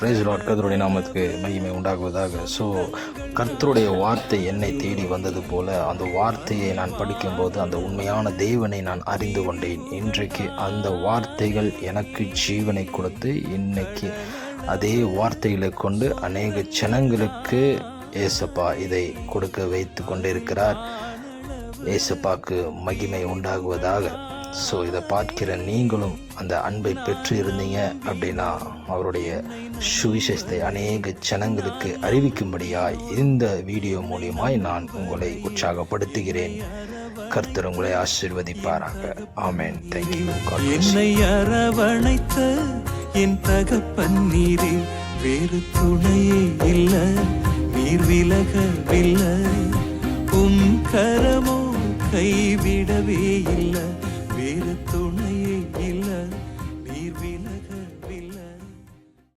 Price lot கர்த்தருடைய நாமத்துக்கு மகிமை உண்டாகுவதாக. ஸோ கர்த்தருடைய வார்த்தை என்னை தேடி வந்தது போல அந்த வார்த்தையை நான் படிக்கும்போது அந்த உண்மையான தேவனை நான் அறிந்து கொண்டேன். இன்றைக்கு அந்த வார்த்தைகள் எனக்கு ஜீவனை கொடுத்து இன்னைக்கு அதே வார்த்தைகளை கொண்டு அநேக ஜனங்களுக்கு ஏசப்பா இதை கொடுக்க வைத்து கொண்டிருக்கிறார். ஏசப்பாக்கு மகிமை உண்டாகுவதாக. ஸோ இதை பார்க்கிற நீங்களும் அந்த அன்பை பெற்று இருந்தீங்க அப்படின்னா அவருடைய சுவிசேஷத்தை அநேக ஜனங்களுக்கு அறிவிக்கும்படியாய் இந்த வீடியோ மூலியமாய் நான் உங்களை உற்சாகப்படுத்துகிறேன். கர்த்தர் உங்களை ஆசீர்வதிப்பாராக. ஆமேன். தேங்க்யூ என்னை அரவணைத்த என் தகப்பன் நீரே வேறு துணையே இல்லை நீர் விலகவில்லை. உம் கரமோ கைவிடவே இல்லை. തുണയെങ്കിൽ